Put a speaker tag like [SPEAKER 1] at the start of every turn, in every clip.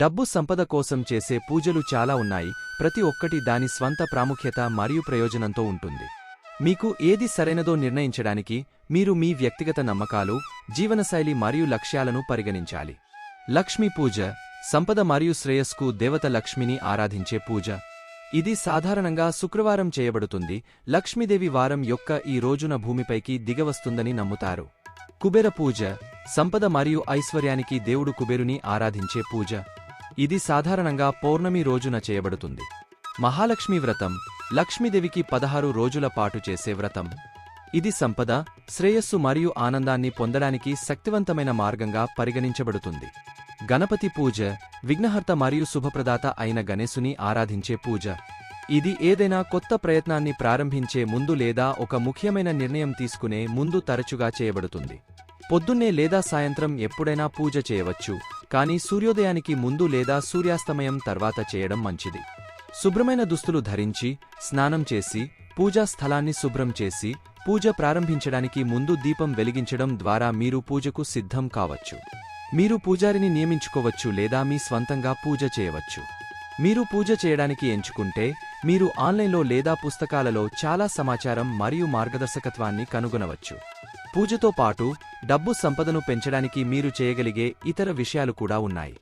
[SPEAKER 1] డబ్బు సంపద కోసం చేసే పూజలు చాలా ఉన్నాయి ప్రతి ఒక్కటి దాని స్వంత ప్రాముఖ్యత మరియు ప్రయోజనంతో ఉంటుంది. మీకు ఏది సరైనదో నిర్ణయించడానికి మీరు మీ వ్యక్తిగత నమ్మకాలు జీవనశైలి మరియు లక్ష్యాలను పరిగణించాలి. లక్ష్మీ పూజ సంపద మరియు శ్రేయస్కు దేవత లక్ష్మిని ఆరాధించే పూజ. ఇది సాధారణంగా శుక్రవారం చేయబడుతుంది లక్ష్మీదేవి వారం యొక్క ఈ రోజున భూమిపైకి దిగవస్తుందని నమ్ముతారు. కుబేర పూజ సంపద మరియు ఐశ్వర్యానికి దేవుడు కుబేరుని ఆరాధించే పూజ. ఇది సాధారణంగా పౌర్ణమి రోజున చేయబడుతుంది. మహాలక్ష్మి వ్రతం లక్ష్మీదేవికి పదహారు రోజుల పాటు చేసే వ్రతం. ఇది సంపద శ్రేయస్సు మరియు ఆనందాన్ని పొందడానికి శక్తివంతమైన మార్గంగా పరిగణించబడుతుంది. గణపతి పూజ విఘ్నహర్త మరియు శుభప్రదాత అయిన గణేశుని ఆరాధించే పూజ. ఇది ఏదైనా కొత్త ప్రయత్నాన్ని ప్రారంభించే ముందు లేదా ఒక ముఖ్యమైన నిర్ణయం తీసుకునే ముందు తరచుగా చేయబడుతుంది. పొద్దున్నే లేదా సాయంత్రం ఎప్పుడైనా పూజ చేయవచ్చు కానీ సూర్యోదయానికి ముందు లేదా సూర్యాస్తమయం తర్వాత చేయడం మంచిది. శుభ్రమైన దుస్తులు ధరించి స్నానం చేసి పూజా స్థలాన్ని శుభ్రం చేసి పూజ ప్రారంభించడానికి ముందు దీపం వెలిగించడం ద్వారా మీరు పూజకు సిద్ధం కావచ్చు. మీరు పూజారిని నియమించుకోవచ్చు లేదా మీ స్వంతంగా పూజ చేయవచ్చు. మీరు పూజ చేయడానికి ఎంచుకుంటే మీరు ఆన్లైన్లో లేదా పుస్తకాలలో చాలా సమాచారం మరియు మార్గదర్శకత్వాన్ని కనుగొనవచ్చు. పూజతో పాటు డబ్బు సంపదను పెంచడానికి మీరు చేయగలిగే ఇతర విషయాలు కూడా ఉన్నాయి.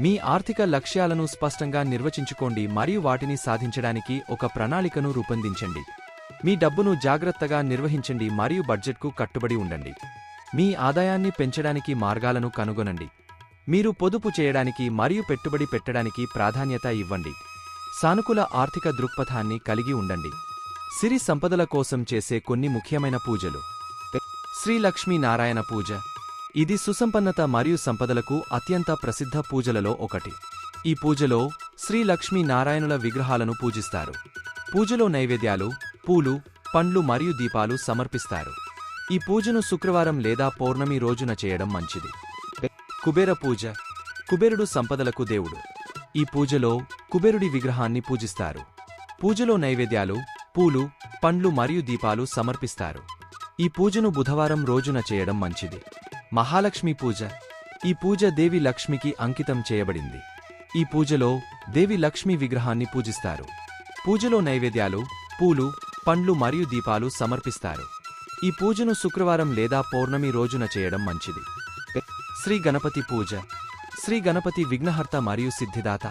[SPEAKER 1] మీ ఆర్థిక లక్ష్యాలను స్పష్టంగా నిర్వచించుకోండి మరియు వాటిని సాధించడానికి ఒక ప్రణాళికను రూపొందించండి. మీ డబ్బును జాగ్రత్తగా నిర్వహించండి మరియు బడ్జెట్కు కట్టుబడి ఉండండి. మీ ఆదాయాన్ని పెంచడానికి మార్గాలను కనుగొనండి. మీరు పొదుపు చేయడానికి మరియు పెట్టుబడి పెట్టడానికి ప్రాధాన్యత ఇవ్వండి. సానుకూల ఆర్థిక దృక్పథాన్ని కలిగి ఉండండి. సిరి సంపదల కోసం చేసే కొన్ని ముఖ్యమైన పూజలు. శ్రీలక్ష్మీ నారాయణ పూజ. ఇది సుసంపన్నత మరియు సంపదలకు అత్యంత ప్రసిద్ధ పూజలలో ఒకటి. ఈ పూజలో శ్రీలక్ష్మీ నారాయణుల విగ్రహాలను పూజిస్తారు. పూజలో నైవేద్యాలు పూలు పండ్లు మరియు దీపాలు సమర్పిస్తారు. ఈ పూజను శుక్రవారం లేదా పౌర్ణమి రోజున చేయడం మంచిది. కుబేర పూజ. కుబేరుడు సంపదలకు దేవుడు. ఈ పూజలో కుబేరుడి విగ్రహాన్ని పూజిస్తారు. పూజలో నైవేద్యాలు పూలు పండ్లు మరియు దీపాలు సమర్పిస్తారు. ఈ పూజను బుధవారం రోజున చేయడం మంచిది. మహాలక్ష్మి పూజ. ఈ పూజ దేవి లక్ష్మికి అంకితం చేయబడింది. ఈ పూజలో దేవి లక్ష్మి విగ్రహాన్ని పూజిస్తారు. పూజలో నైవేద్యాలు పూలు పండ్లు మరియు దీపాలు సమర్పిస్తారు. ఈ పూజను శుక్రవారం లేదా పౌర్ణమి రోజున చేయడం మంచిది. శ్రీ గణపతి పూజ. శ్రీ గణపతి విఘ్నహర్త మరియు సిద్ధిదాత.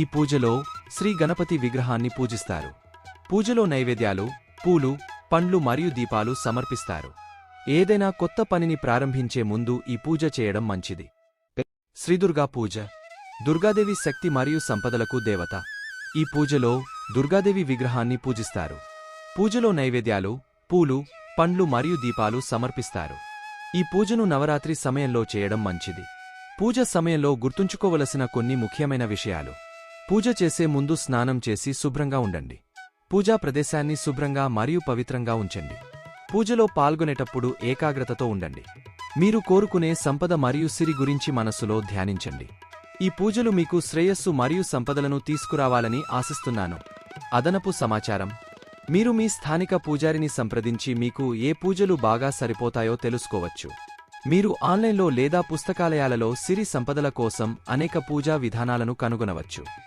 [SPEAKER 1] ఈ పూజలో శ్రీ గణపతి విగ్రహాన్ని పూజిస్తారు. పూజలో నైవేద్యాలు పూలు పండ్లు మరియు దీపాలు సమర్పిస్తారు. ఏదైనా కొత్త పనిని ప్రారంభించే ముందు ఈ పూజ చేయడం మంచిది. శ్రీదుర్గా పూజ. దుర్గాదేవి శక్తి మరియు సంపదలకు దేవత. ఈ పూజలో దుర్గాదేవి విగ్రహాన్ని పూజిస్తారు. పూజలో నైవేద్యాలు పూలు పండ్లు మరియు దీపాలు సమర్పిస్తారు. ఈ పూజను నవరాత్రి సమయంలో చేయడం మంచిది. పూజ సమయంలో గుర్తుంచుకోవలసిన కొన్ని ముఖ్యమైన విషయాలు. పూజ చేసే ముందు స్నానం చేసి శుభ్రంగా ఉండండి. పూజా ప్రదేశాన్ని శుభ్రంగా మరియు పవిత్రంగా ఉంచండి. పూజలో పాల్గొనేటప్పుడు ఏకాగ్రతతో ఉండండి. మీరు కోరుకునే సంపద మరియు సిరి గురించి మనస్సులో ధ్యానించండి. ఈ పూజలు మీకు శ్రేయస్సు మరియు సంపదలను తీసుకురావాలని ఆశిస్తున్నాను. అదనపు సమాచారం. మీరు మీ స్థానిక పూజారిని సంప్రదించి మీకు ఏ పూజలు బాగా సరిపోతాయో తెలుసుకోవచ్చు. మీరు ఆన్లైన్లో లేదా పుస్తకాలయాలలో సిరి సంపదల కోసం అనేక పూజా విధానాలను కనుగొనవచ్చు.